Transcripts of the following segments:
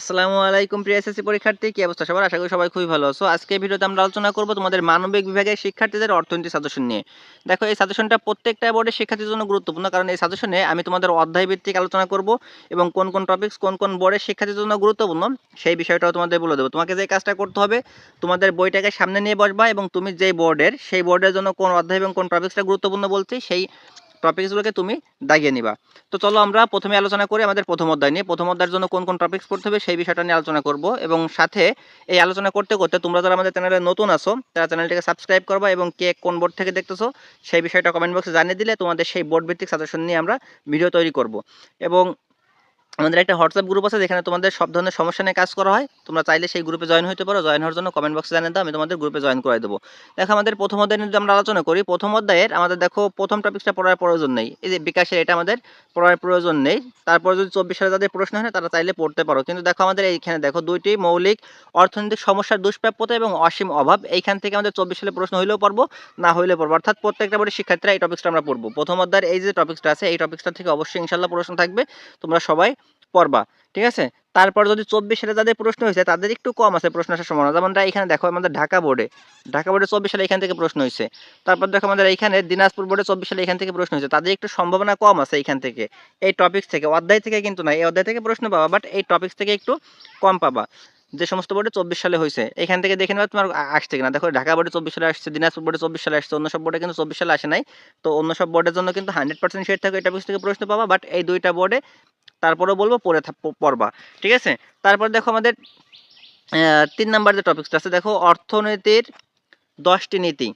আসসালামু আলাইকুম প্রিয় এসএসসি পরীক্ষার্থী, কি অবস্থা সবার? আশা করি সবাই খুবই ভালো আছো। আজকে ভিডিওতে আমরা আলোচনা করব তোমাদের মানবিক বিভাগের শিক্ষার্থীদের অর্থনীতি সাজেশন নিয়ে। দেখো, এই সাজেশনটা প্রত্যেকটা বোর্ডের শিক্ষার্থীর জন্য গুরুত্বপূর্ণ, কারণ এই সাজেশনে আমি তোমাদের অধ্যায় ভিত্তিক আলোচনা করব এবং কোন কোন টপিকস কোন কোন বোর্ডের শিক্ষার্থীর জন্য গুরুত্বপূর্ণ, সেই বিষয়টাও তোমাদের বলে দেবো। তোমাকে যে কাজটা করতে হবে, তোমাদের বইটাকে সামনে নিয়ে বসবা এবং তুমি যেই বোর্ডের সেই বোর্ডের জন্য কোন অধ্যায় এবং কোন টপিকসটা গুরুত্বপূর্ণ বলছি, সেই টপিকসগুলোকে তুমি দাগিয়ে নিবা। তো চলো আমরা প্রথমে আলোচনা করি আমাদের প্রথম অধ্যায় নিয়ে। প্রথম অধ্যায়ের জন্য কোন কোন টপিকস পড়তে হবে সেই বিষয়টা নিয়ে আলোচনা করব এবং সাথে এই আলোচনা করতে করতে তোমরা যারা আমাদের চ্যানেলে নতুন আসো তারা চ্যানেলটিকে সাবস্ক্রাইব করবা এবং কে কোন বোর্ড থেকে দেখতেছো সেই বিষয়টা কমেন্ট বক্সে জানিয়ে দিলে তোমাদের সেই বোর্ড ভিত্তিক সাজেশন নিয়ে আমরা ভিডিও তৈরি করব। এবং আমাদের একটা হোয়াটসঅ্যাপ গ্রুপ আছে, যেখানে তোমাদের সব ধরনের সমস্যা নিয়ে কাজ করা হয়। তোমরা চাইলে সেই গ্রুপে জয়েন হতে পারো। জয়েন হওয়ার জন্য কমেন্ট বক্সে জানিয়ে দাও, আমি তোমাদের গ্রুপে জয়েন করে দেবো। দেখো, আমাদের প্রথম অধ্যায় যদি আমরা আলোচনা করি, প্রথম অধ্যায়ের আমাদের দেখো, প্রথম টপিকটা পড়ার প্রয়োজন নেই। এই যে বিকাশের এটা আমাদের পড়ার প্রয়োজন নেই। তারপর যদি চব্বিশ সালে তাদের প্রশ্ন হয়, তারা চাইলে পড়তে পারো। কিন্তু দেখো, আমাদের এইখানে দেখো, দুইটি মৌলিক অর্থনৈতিক সমস্যার দুষ্প্রাপ্যতা এবং অসীম অভাব। এইখান থেকে আমাদের চব্বিশ সালে প্রশ্ন হইলেও পারব না হইলেও পারব অর্থাৎ প্রত্যেকটা বোর্ডের শিক্ষার্থীরা এই টপিকসটা আমরা পড়ব। প্রথম অধ্যায়ের এই যে টপিকসটা আছে, এই টপিকসটা থেকে অবশ্যই ইনশাল্লাহ প্রশ্ন থাকবে। তোমরা সবাই পড়বা, ঠিক আছে? তারপর যদি চব্বিশ সালে যাদের প্রশ্ন হয়েছে, তাদের একটু কম আছে প্রশ্ন আসার সম্ভাবনা। যেমনটা এখানে দেখো আমাদের ঢাকা বোর্ডে ঢাকা বোর্ডে চব্বিশ সালে এখান থেকে প্রশ্ন হয়েছে। তারপর দেখো আমাদের এখানে দিনাজপুর বোর্ডে চব্বিশ সালে এখান থেকে প্রশ্ন হয়েছে। তাদের একটু সম্ভাবনা কম আছে এখান থেকে, এই টপিক্স থেকে। অধ্যায় থেকে কিন্তু না, এই অধ্যায় থেকে প্রশ্ন পাবা বাট এই টপিক্স থেকে একটু কম পাবা। যে সমস্ত বোর্ডে চব্বিশ সালে হয়েছে, এখান থেকে দেখে নেবা তোমার আসছে কিনা। দেখো ঢাকা বোর্ডে চব্বিশ সালে আসছে, দিনাজপুর বোর্ডে চব্বিশ সালে আসছে, অন্য সব বোর্ডে কিন্তু চব্বিশ সালে আসে নাই। তো অন্য সব বোর্ডের জন্য কিন্তু হান্ড্রেড পার্সেন্ট সেট থাকে এই টপিক্স থেকে প্রশ্ন পাবা বাট এই দুইটা বোর্ডে তারপরেও বলব পড়ে পড়বা, ঠিক আছে? তারপর দেখো আমাদের তিন নাম্বার যে টপিকসটা আছে, দেখো অর্থনীতির দশটি নীতি।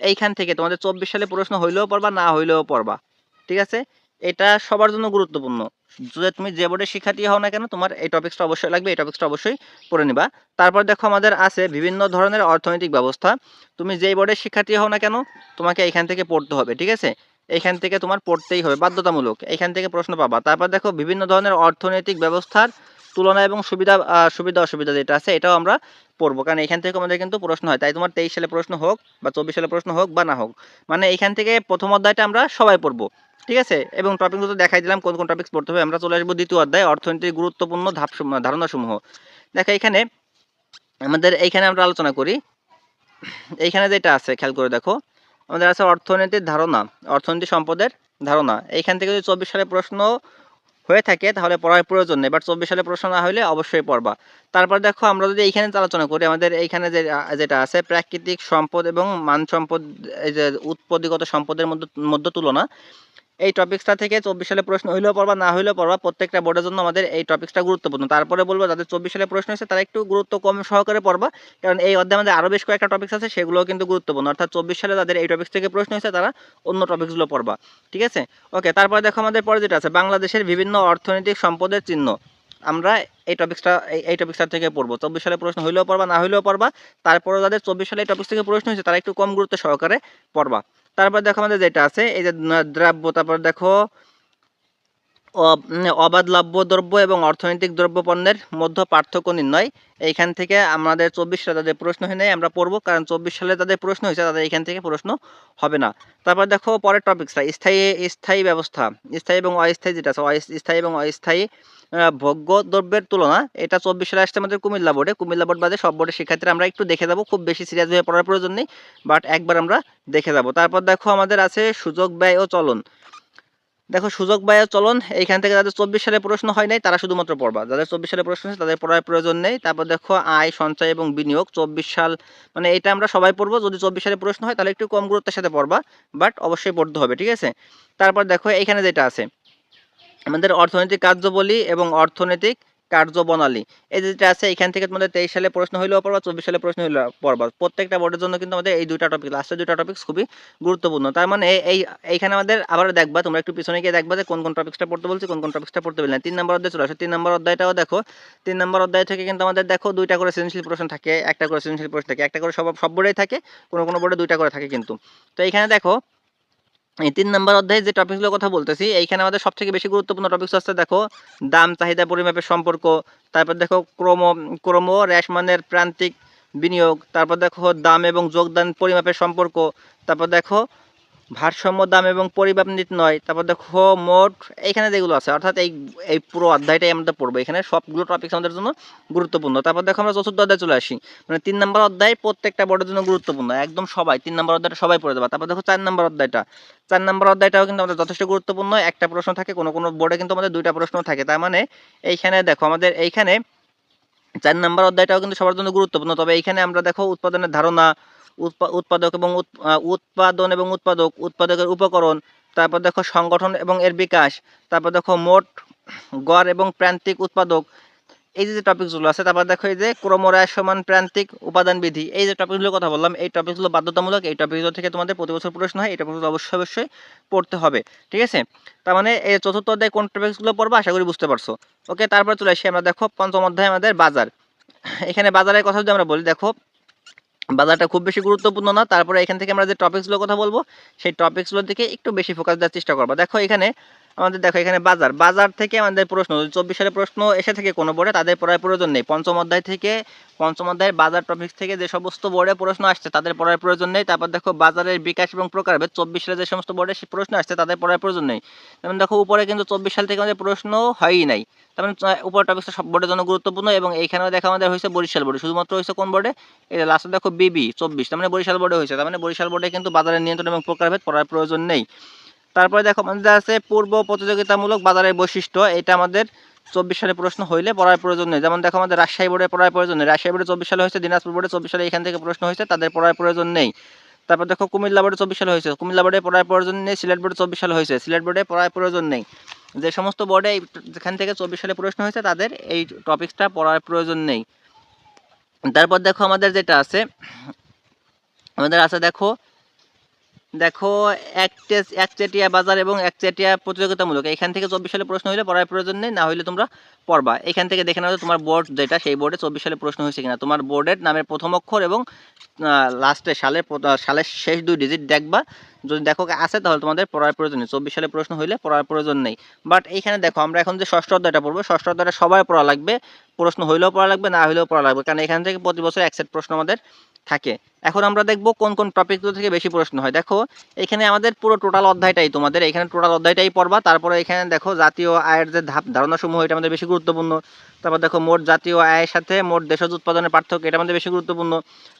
এইখান থেকে তোমাদের চব্বিশ সালে প্রশ্ন হইলেও পড়বা, না হইলেও পড়বা, ঠিক আছে? এটা সবার জন্য গুরুত্বপূর্ণ। যদি তুমি যে বোর্ডের শিক্ষার্থী হও না কেন, তোমার এই টপিক্সটা অবশ্যই লাগবে, এই টপিক্সটা অবশ্যই পড়ে নিবা। তারপর দেখো আমাদের আছে বিভিন্ন ধরনের অর্থনৈতিক ব্যবস্থা। তুমি যেই বোর্ডের শিক্ষার্থী হও না কেন, তোমাকে এইখান থেকে পড়তে হবে, ঠিক আছে? এইখান থেকে তোমার পড়তেই হবে, বাধ্যতামূলক। এখান থেকে প্রশ্ন পাবা। তারপর দেখো, বিভিন্ন ধরনের অর্থনৈতিক ব্যবস্থার তুলনা এবং সুবিধা সুবিধা, অসুবিধা যেটা আছে, এটাও আমরা পড়ব। কারণ এখান থেকে আমাদের কিন্তু প্রশ্ন হয়, তাই তোমার তেইশ সালে প্রশ্ন হোক বা চব্বিশ সালে প্রশ্ন হোক বা না হোক মানে এইখান থেকে প্রথম অধ্যায়টা আমরা সবাই পড়ব, ঠিক আছে? এবং টপিকগুলো তো দেখাই দিলাম, কোন কোন টপিকস পড়তে হবে, আমরা চলে আসব দ্বিতীয় অধ্যায়, অর্থনীতির গুরুত্বপূর্ণ ধাপ ধারণাসমূহ। দেখো, এখানে আমাদের এইখানে আমরা আলোচনা করি। এইখানে যেটা আছে, খেয়াল করে দেখো। আমাদের আছে অর্থনীতির ধারণা, অর্থনীতি সম্পদের ধারণা। এইখান থেকে যদি চব্বিশ সালে প্রশ্ন হয়ে থাকে, তাহলে পড়ার প্রয়োজন নেই। বাট চব্বিশ সালে প্রশ্ন না হলে অবশ্যই পড়বা। তারপর দেখো, আমরা যদি এইখানে আলোচনা করি, আমাদের এইখানে যে, যেটা আছে, প্রাকৃতিক সম্পদ এবং মান সম্পদ, এই যে উৎপত্তিগত সম্পদের মধ্যে মধ্যে তুলনা এই টপিক্সটা থেকে চব্বিশ সালে প্রশ্ন হইলেও পড়বা, না হইলেও পড়বা, প্রত্যেকটা বোর্ডের জন্য আমাদের এই টপিক্সটা গুরুত্বপূর্ণ। তারপরে বলব, যাদের চব্বিশ সালে প্রশ্ন হয়েছে, তারা একটু গুরুত্ব কম সহকারে পড়বা, কারণ এই অধ্যায়ে আমাদের আরও বেশ কয়েকটা টপিক্স আছে, সেগুলোও কিন্তু গুরুত্বপূর্ণ। অর্থাৎ চব্বিশ সালে যাদের এই টপিক্স থেকে প্রশ্ন হয়েছে, তারা অন্য টপিক্সগুলো পড়বা। ঠিক আছে? ওকে তারপরে দেখো আমাদের পরে যেটা আছে, বাংলাদেশের বিভিন্ন অর্থনৈতিক সম্পদের চিহ্ন। আমরা এই টপিক্সটা এই টপিক্সটা থেকে পড়ব। চব্বিশ সালে প্রশ্ন হইলেও পড়বা, না হইলেও পড়বা তারপরে যাদের চব্বিশ সালে এই টপিক্স থেকে প্রশ্ন হয়েছে, তারা একটু কম গুরুত্ব সহকারে পড়বা। তারপর দেখো আমাদের যেটা আছে, এই যে দ্রব্য, তারপর দেখো, অব- অবাধ লভ্য দ্রব্য এবং অর্থনৈতিক দ্রব্য পণ্যের মধ্যে পার্থক্য নির্ণয়। এইখান থেকে আমাদের চব্বিশ সালে তাদের প্রশ্ন হয় নাই, আমরা পড়ব, কারণ চব্বিশ সালে তাদের প্রশ্ন হয়েছে, তাদের এখান থেকে প্রশ্ন হবে না। তারপর দেখো পরের টপিকসটা স্থায়ী স্থায়ী ব্যবস্থা, স্থায়ী এবং অস্থায়ী যেটা আছে স্থায়ী এবং অস্থায়ী ভোগ্য দ্রব্যের তুলনা, এটা চব্বিশ সালে আসছে আমাদের কুমিল্লা বোর্ডে। কুমিল্লা বোর্ড বাদে সব বোর্ডের শিক্ষার্থীরা আমরা একটু দেখে যাব। খুব বেশি সিরিয়াস হয়ে পড়ার প্রয়োজন নেই বাট একবার আমরা দেখে যাব। তারপর দেখো আমাদের আছে সুযোগ, ব্যয় ও চলন। দেখো সুযোগ, ব্যয় চলন, এইখান থেকে যাদের চব্বিশ সালে প্রশ্ন হয় নাই, তারা শুধুমাত্র পড়বা। যাদের চব্বিশ সালে প্রশ্ন হয়েছে, তাদের পড়ার প্রয়োজন নেই। তারপর দেখো আয়, সঞ্চয় এবং বিনিয়োগ, চব্বিশ সাল মানে এটা আমরা সবাই পড়ব। যদি চব্বিশ সালে প্রশ্ন হয়, তাহলে একটু কম গুরুত্বের সাথে পড়বা বাট অবশ্যই পড়তে হবে, ঠিক আছে? তারপর দেখো এইখানে যেটা আছে আমাদের অর্থনৈতিক কার্যবলী এবং অর্থনৈতিক কার্যবনালী এই যেটা আছে, এখান থেকে তোমাদের তেইশ সালে প্রশ্ন হইলেও পড়বা, চব্বিশ সালে প্রশ্ন হইলেও পড়বা। প্রত্যেকটা বোর্ডের জন্য কিন্তু আমাদের এই দুইটা টপিক লাস্টের দুইটা টপিক্স খুবই গুরুত্বপূর্ণ। তার মানে এই- এই, এইখানে আমাদের আবার দেখবা, তোমরা একটু পিছনে গিয়ে দেখবা যে কোন কোন টপিক্সটা পড়তে বলছি, কোন কোন টপিক্সটা পড়তে বলছি না। তিন নম্বর অধ্যায় চলে আসে। তিন নম্বর অধ্যায়টাও দেখো, তিন নম্বর অধ্যায় থেকে কিন্তু আমাদের দেখো দুইটা করে সৃজনশীল প্রশ্ন থাকে, একটা করে সৃজনশীল প্রশ্ন থাকে, একটা করে সব সব বোর্ডেই থাকে, কোনো কোনো বোর্ডে দুইটা করে থাকে কিন্তু। তো এইখানে দেখো এই তিন নম্বর অধ্যায়ে যে টপিকগুলোর কথা বলতেছি, এইখানে আমাদের সবথেকে বেশি গুরুত্বপূর্ণ টপিকস আছে, দেখো, দাম, চাহিদা, পরিমাপের সম্পর্ক, তারপর দেখো, ক্রম ক্রম রেশমানের প্রান্তিক বিনিয়োগ, তারপর দেখো, দাম এবং যোগদান, পরিমাপের সম্পর্ক, তারপর দেখো ভারসাম্য দাম এবং পরিমাপ নীতি নয়। তারপর দেখো, মোট এইখানে যেগুলো আছে, অর্থাৎ এই এই পুরো অধ্যায়টাই আমরা পড়ব। এখানে সবগুলো টপিক আমাদের জন্য গুরুত্বপূর্ণ। তারপর দেখো, আমরা চতুর্থ অধ্যায় চলে আসি। মানে তিন নম্বর অধ্যায় প্রত্যেকটা বোর্ডের জন্য গুরুত্বপূর্ণ। একদম সবাই, তিন নম্বর অধ্যায়টা সবাই পড়ে দেবা। তারপর দেখো, চার নম্বর অধ্যায়টা। চার নম্বর অধ্যায়টাও কিন্তু আমাদের যথেষ্ট গুরুত্বপূর্ণ। একটা প্রশ্ন থাকে, কোনো কোনো বোর্ডে কিন্তু আমাদের দুইটা প্রশ্ন থাকে। তার মানে এইখানে দেখো, আমাদের এইখানে চার নম্বর অধ্যায়টাও কিন্তু সবার জন্য গুরুত্বপূর্ণ। তবে এইখানে আমরা দেখো, উৎপাদনের ধারণা উৎপাদক এবং উৎ- উৎপাদন এবং উৎপাদক, উৎপাদকের উপকরণ, তারপর দেখো সংগঠন এবং এর বিকাশ, তারপর দেখো মোট গড় এবং প্রান্তিক উৎপাদক, এই যে টপিকগুলো আছে, তারপর দেখো এই যে ক্রমরায় সমান প্রান্তিক উপাদান বিধি, এই যে টপিকগুলোর কথা বললাম, এই টপিকগুলো বাধ্যতামূলক, এই টপিকগুলো থেকে তোমাদের প্রতি বছর প্রশ্ন হয়, এই টপিকগুলো অবশ্যই অবশ্যই পড়তে হবে, ঠিক আছে? তার মানে এই চতুর্থ অধ্যায় কোন টপিকসগুলো পড়ব, আশা করি বুঝতে পারছ। ওকে, তারপর চলে আসি আমরা দেখো পঞ্চম অধ্যায় আমাদের বাজার। এখানে বাজারের কথা যদি আমরা বলি, দেখো বাজারটা খুব বেশি গুরুত্বপূর্ণ না। তারপরে এখান থেকে আমরা যে টপিকসগুলোর কথা বলব, সেই টপিকসগুলোর দিকে একটু বেশি ফোকাস দেওয়ার চেষ্টা করব। দেখো এখানে আমাদের দেখো এখানে বাজার। বাজার থেকে আমাদের প্রশ্ন চব্বিশ সালের প্রশ্ন এসে থেকে কোনো বোর্ডে, তাদের পড়ার প্রয়োজন নেই। পঞ্চম অধ্যায় থেকে, পঞ্চম অধ্যায়ের বাজার টপিক থেকে যে সমস্ত বোর্ডে প্রশ্ন আসছে, তাদের পড়ার প্রয়োজন নেই। তারপর দেখো বাজারের বিকাশ এবং প্রকারভেদ, চব্বিশ সালে যে সমস্ত বোর্ডে সে প্রশ্ন আসছে, তাদের পড়ার প্রয়োজন নেই। যেমন দেখো, উপরে কিন্তু চব্বিশ সাল থেকে আমাদের প্রশ্ন হয়ই নাই। তার মানে উপর টপিকটা সব বোর্ডের জন্য গুরুত্বপূর্ণ এবং এইখানেও দেখা আমাদের হয়েছে বরিশাল বোর্ডে। শুধুমাত্র হয়েছে কোন বোর্ডে? এই লাস্টে দেখো বিবি চব্বিশ। তার মানে বরিশাল বোর্ডে হয়েছে। তার মানে বরিশাল বোর্ডে কিন্তু বাজারের নিয়ন্ত্রণ এবং প্রকারভেদ পড়ার প্রয়োজন নেই। তারপরে দেখো, আমাদের আছে পূর্ব প্রতিযোগিতামূলক বাজারের বৈশিষ্ট্য। এটা আমাদের চব্বিশ সালে প্রশ্ন হইলে পড়ার প্রয়োজন নেই। যেমন দেখো, আমাদের রাজশাহী বোর্ডে পড়ার প্রয়োজন নেই। রাজশাহী বোর্ডে চব্বিশ সালে হয়েছে, দিনাজপুর বোর্ডে চব্বিশ সালে এখান থেকে প্রশ্ন হয়েছে, তাদের পড়ার প্রয়োজন নেই। তারপর দেখো, কুমিল্লা বোর্ডে চব্বিশ সালে হয়েছে। কুমিল্লা বোর্ডে পড়ার প্রয়োজন নেই, সিলেট বোর্ডে চব্বিশ সালে হয়েছে। সিলেট বোর্ডে পড়ার প্রয়োজন নেই। যে সমস্ত বোর্ডে এই যেখান থেকে চব্বিশ সালে প্রশ্ন হয়েছে, তাদের এই টপিকসটা পড়ার প্রয়োজন নেই। তারপর দেখো, আমাদের যেটা আছে, আমাদের আছে দেখো দেখো একচেস একচেটিয়া বাজার এবং একচেটিয়া প্রতিযোগিতামূলক। এখান থেকে চব্বিশ সালে প্রশ্ন হলে পড়ার প্রয়োজন নেই, না হলে তোমরা পড়বা। এখান থেকে দেখে নাও তোমার বোর্ড যেটা, সেই বোর্ডে চব্বিশ সালে প্রশ্ন হয়েছে কিনা। তোমার বোর্ডের নামের প্রথম অক্ষর এবং লাস্টে সালের সালের শেষ দুই ডিজিট দেখবা। যদি দেখো আছে, তাহলে তোমাদের পড়ার প্রয়োজন নেই। চব্বিশ সালে প্রশ্ন হইলে পড়ার প্রয়োজন নেই। বাট এইখানে দেখো, আমরা এখন যে ষষ্ঠ অধ্যায়টা পড়ব, ষষ্ঠ অধ্যায়টা সবাই পড়া লাগবে। প্রশ্ন হইলেও পড়া লাগবে, না হইলেও পড়া লাগবে। কারণ এখান থেকে প্রতি বছর এক সেট প্রশ্ন আমাদের থাকে। এখন আমরা দেখব কোন কোন টপিকগুলো থেকে বেশি প্রশ্ন হয়। দেখো, এখানে আমাদের পুরো টোটাল অধ্যায়টাই তোমাদের। এখানে টোটাল অধ্যায়টাই পড়বা। তারপরে এখানে দেখো, জাতীয় আয়ের যে ধাপ ধারণাসমূহ এটা আমাদের বেশি গুরুত্বপূর্ণ। তারপর দেখো, মোট জাতীয় আয়ের সাথে মোট দেশজ উৎপাদনের পার্থক্য, এটা আমাদের বেশি গুরুত্বপূর্ণ।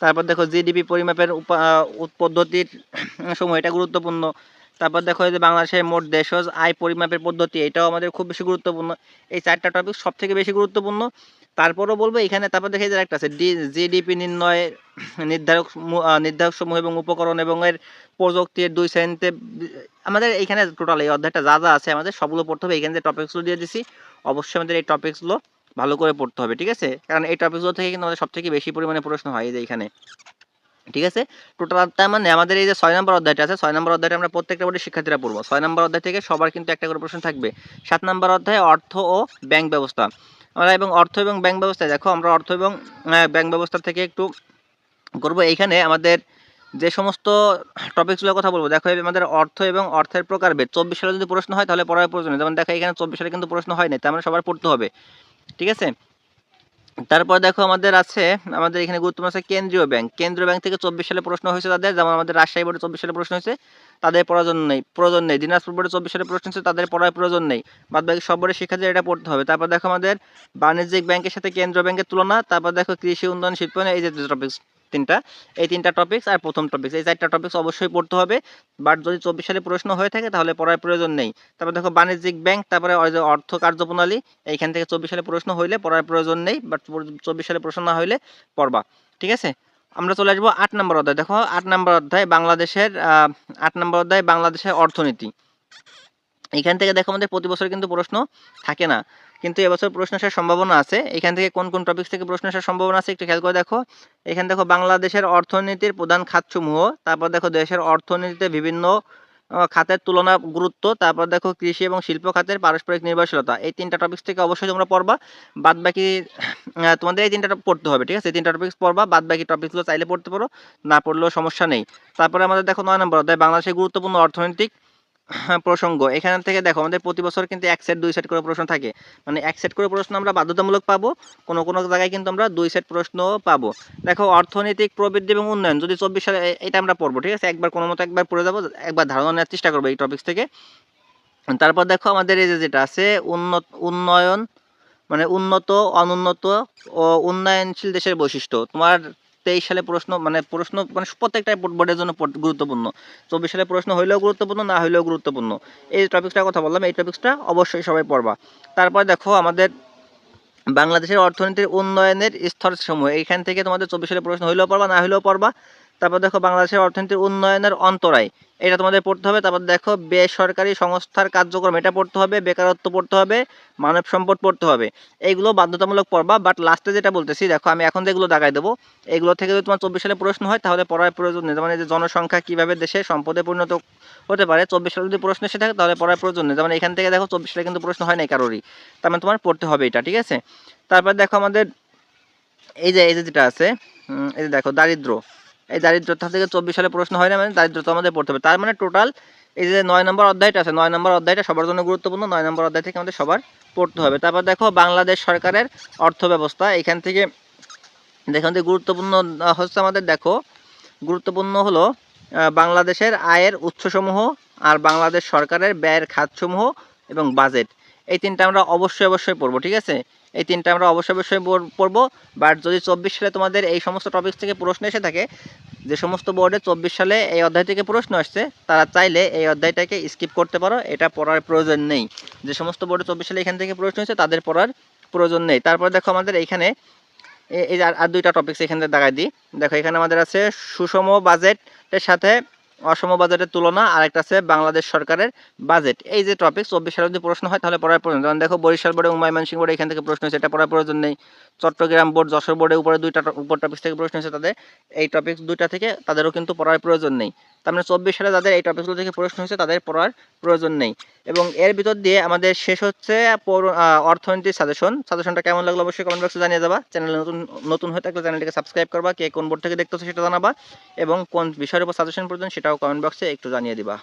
তারপর দেখো, জিডিপি পরিমাপের উপ পদ্ধতির সমূহ, এটা গুরুত্বপূর্ণ। তারপর দেখো যে বাংলাদেশের মোট দেশজ আয় পরিমাপের পদ্ধতি, এটাও আমাদের খুব বেশি গুরুত্বপূর্ণ। এই চারটা টপিক সব থেকে বেশি গুরুত্বপূর্ণ। তারপরও বলব, এখানে তারপর দেখে যে একটা আছে, ডি জিডিপি নির্ণয়, নির্ধারক নির্ধারক সমূহ এবং উপকরণ এবং এর প্রযুক্তির দুই শ্রেণীতে, আমাদের এখানে টোটাল এই অধ্যায়টা যা যা আছে আমাদের সবগুলো পড়তে হবে। এখানে যে টপিকসগুলো দিয়ে দিছি, অবশ্যই আমাদের এই টপিকসগুলো ভালো করে পড়তে হবে, ঠিক আছে? কারণ এই টপিকগুলো থেকে কিন্তু আমাদের সব থেকে বেশি পরিমাণে প্রশ্ন হয় যে এখানে। ঠিক আছে? টোটাল তার মানে আমাদের এই যে ছয় নম্বর অধ্যায়টা আছে, ছয় নম্বর অধ্যায়টা আমরা প্রত্যেকটা বোর্ডের শিক্ষার্থীরা পড়ব। ছয় নম্বর অধ্যায় থেকে সবার কিন্তু একটা করে প্রশ্ন থাকবে। সাত নম্বর অধ্যায়, অর্থ ও ব্যাংক ব্যবস্থা। আমরা এবং অর্থ এবং ব্যাংক ব্যবস্থায় দেখো আমরা অর্থ এবং ব্যাংক ব্যবস্থা থেকে একটু করব। এইখানে আমাদের যে সমস্ত টপিকসগুলোর কথা বলব, দেখো আমাদের অর্থ এবং অর্থের প্রকারভেদ চব্বিশ সালে যদি প্রশ্ন হয় তাহলে পড়ার প্রয়োজন যেমন দেখো এখানে চব্বিশ সালে কিন্তু প্রশ্ন হয় নাই তার মানে সবার পড়তে হবে। ঠিক আছে? তারপর দেখো আমাদের আছে, আমাদের এখানে গুরুত্বপূর্ণ আছে কেন্দ্রীয় ব্যাংক। কেন্দ্রীয় ব্যাংক থেকে চব্বিশ সালে প্রশ্ন হয়েছে তাদের, যেমন আমাদের রাজশাহী বোর্ডে চব্বিশ সালে প্রশ্ন হয়েছে, তাদের প্রয়োজন নেই প্রয়োজন নেই। দিনাজপুর বোর্ডে চব্বিশ সালে প্রশ্ন হয়েছে, তাদের পড়ার প্রয়োজন নেই। বাদ বাকি সব বোর্ডের শিক্ষার্থীদের এটা পড়তে হবে। তারপর দেখো আমাদের বাণিজ্যিক ব্যাংকের সাথে কেন্দ্রীয় ব্যাংকের তুলনা, তারপর দেখো কৃষি, উন্নয়ন, শিল্প, এই যে টপিক্স তিনটা। এই তিনটা টপিক্স আর প্রথম টপিক্স এই চারটা টপিক্স অবশ্যই পড়তে হবে। বাট যদি চব্বিশ সালে প্রশ্ন হয়ে থাকে, তাহলে পড়ার প্রয়োজন নেই। তারপর দেখো, বাণিজ্যিক ব্যাংক তারপরে অর্থ কার্যপ্রণালী, এইখান থেকে চব্বিশ সালে প্রশ্ন হইলে পড়ার প্রয়োজন নেই বাট চব্বিশ সালে প্রশ্ন না হইলে পড়বা। ঠিক আছে? আমরা চলে আসব আট নম্বর অধ্যায়। দেখো, আট নম্বর অধ্যায় বাংলাদেশের আট নম্বর অধ্যায় বাংলাদেশের অর্থনীতি। এখান থেকে দেখো, আমাদের প্রতি বছর কিন্তু প্রশ্ন থাকে না। কিন্তু এবছর প্রশ্ন আসার সম্ভাবনা আছে। এখান থেকে কোন কোন টপিক থেকে প্রশ্ন আসার সম্ভাবনা আছে একটু খেয়াল করে দেখো। এখানে দেখো বাংলাদেশের অর্থনীতির প্রধান খাতসমূহ তারপর দেখো দেশের অর্থনীতিতে বিভিন্ন খাতের তুলনা গুরুত্ব, তারপর দেখো কৃষি এবং শিল্প খাতের পারস্পরিক নির্ভরশীলতা। এই তিনটা টপিক থেকে অবশ্যই তোমরা পড়বা। বাদ বাকি তোমাদের এই তিনটা পড়তে হবে, ঠিক আছে? তিনটা টপিক পড়বা বাদ বাকি টপিকগুলো চাইলে পড়তে পারো। না পড়লেও সমস্যা নেই। তারপরে আমাদের দেখো নয় নম্বর অধ্যায়, বাংলাদেশের গুরুত্বপূর্ণ অর্থনৈতিক প্রসঙ্গ। এখান থেকে দেখো, আমাদের প্রতি বছর কিন্তু এক সেট দুই সেট করে প্রশ্ন থাকে। মানে এক সেট করে প্রশ্ন আমরা বাধ্যতামূলক পাবো, কোনো কোনো জায়গায় কিন্তু আমরা দুই সেট প্রশ্ন পাবো। দেখো, অর্থনৈতিক প্রবৃদ্ধি এবং উন্নয়ন, যদি চব্বিশ সালে এটা আমরা পড়ব, ঠিক আছে? একবার কোনো মতো একবার পড়ে যাব, একবার ধারণা নেওয়ার চেষ্টা করব এই টপিক্স থেকে। তারপর দেখো, আমাদের এই যে যেটা আছে, উন্নত, উন্নয়ন মানে উন্নত, অনুন্নত ও উন্নয়নশীল দেশের বৈশিষ্ট্য। তোমার তেইশ সালে প্রশ্ন মানে প্রশ্ন মানে প্রত্যেকটা বোর্ডের জন্য গুরুত্বপূর্ণ। চব্বিশ সালে প্রশ্ন হইলেও গুরুত্বপূর্ণ, না হইলেও গুরুত্বপূর্ণ। এই টপিক্সটার কথা বললাম, এই টপিক্সটা অবশ্যই সবাই পড়বা। তারপর দেখো আমাদের বাংলাদেশের অর্থনীতির উন্নয়নের স্তর সমূহ এইখান থেকে তোমাদের চব্বিশ সালে প্রশ্ন হইলেও পড়বা, না হইলেও পড়বা। তারপর দেখো বাংলাদেশের অর্থনীতির উন্নয়নের অন্তরায়। এটা তোমাদের পড়তে হবে। তারপর দেখো বেসরকারি সংস্থার কার্যক্রম। এটা পড়তে হবে, বেকারত্ব পড়তে হবে, মানব সম্পদ পড়তে হবে। এইগুলো বাধ্যতামূলক পড়বা। বাট লাস্টে যেটা বলতেছি, দেখো আমি এখন যেগুলো দাগাই দেবো, এগুলো থেকে যদি তোমার চব্বিশ সালে প্রশ্ন হয়, তাহলে পড়ার প্রয়োজন নেই। এই যে জনসংখ্যা কীভাবে দেশে সম্পদে পরিণত হতে পারে, চব্বিশ সালে যদি প্রশ্ন এসে থাকে, তাহলে পড়ার প্রয়োজন নেই। যেমন এখান থেকে দেখো চব্বিশ সালে কিন্তু প্রশ্ন হয় নাই কারোরই। তার মানে তোমার পড়তে হবে এটা, ঠিক আছে? তারপর দেখো আমাদের, এই যে এই যে যেটা আছে এই যে দেখো দারিদ্র। এই দারিদ্রতা থেকে চব্বিশ সালে প্রশ্ন হয় না মানে দারিদ্রতা আমাদের পড়তে হবে। তার মানে টোটাল এই যে নয় নম্বর অধ্যায়টা আছে, নয় নম্বর অধ্যায়টা সবার জন্য গুরুত্বপূর্ণ, নয় নম্বর অধ্যায় থেকে আমাদের সবার পড়তে হবে। তারপর দেখো, বাংলাদেশ সরকারের অর্থ ব্যবস্থা এখান থেকে দেখুন যে গুরুত্বপূর্ণ হচ্ছে আমাদের দেখো, গুরুত্বপূর্ণ হলো বাংলাদেশের আয়ের উৎসসমূহ আর বাংলাদেশ সরকারের ব্যয়ের খাতসমূহ এবং বাজেট। এই তিনটা আমরা অবশ্যই অবশ্যই পড়ব, ঠিক আছে? এই তিনটা আমরা অবশ্যই অবশ্যই পড়ব। বাট যদি চব্বিশ সালে তোমাদের এই সমস্ত টপিক থেকে প্রশ্ন এসে থাকে, যে সমস্ত বোর্ডে চব্বিশ সালে এই অধ্যায় থেকে প্রশ্ন আসছে, তারা চাইলে এই অধ্যায়টাকে স্কিপ করতে পারো। এটা পড়ার প্রয়োজন নেই। যে সমস্ত বোর্ডে চব্বিশ সালে এখান থেকে প্রশ্ন হয়েছে তাদের পড়ার প্রয়োজন নেই। তারপর দেখো আমাদের এইখানে এই আর- দুইটা টপিকস এখানে দেখাই দিই। দেখো এখানে আমাদের আছে সুষম বাজেটের সাথে অসম বাজেটের তুলনা আর একটা আছে বাংলাদেশ সরকারের বাজেট। এই যে টপিক চব্বিশ সালে যদি প্রশ্ন হয়, তাহলে পড়ার প্রয়োজন যেমন দেখো, বরিশাল বোর্ডে এবং ময়মনসিংহ বোর্ডে এখান থেকে প্রশ্ন হয়েছে, এটা পড়ার প্রয়োজন নেই। চট্টগ্রাম বোর্ড, যশোর বোর্ডের উপরে দুইটা উপর টপিক থেকে প্রশ্ন হয়েছে তাদের। এই টপিক দুইটা থেকে তাদেরও কিন্তু পড়ার প্রয়োজন নেই। তার মানে চব্বিশ সালে যাদের এই টপিকগুলো থেকে প্রশ্ন হয়েছে, তাদের পড়ার প্রয়োজন নেই। এবং এর ভিতর দিয়ে আমাদের শেষ হচ্ছে অর্থনীতির সাজেশন সাজেশনটা কেমন লাগল অবশ্যই কমেন্ট বক্সে জানিয়ে দেবা। চ্যানেলে নতুন নতুন হয়ে থাকলে চ্যানেলটিকে সাবস্ক্রাইব করবা, কে কোন বোর্ড থেকে দেখতেছো সেটা জানাবা, এবং কোন বিষয়ের উপর সাজেশন প্রয়োজন সেটাও কমেন্ট বক্সে একটু জানিয়ে দিবা।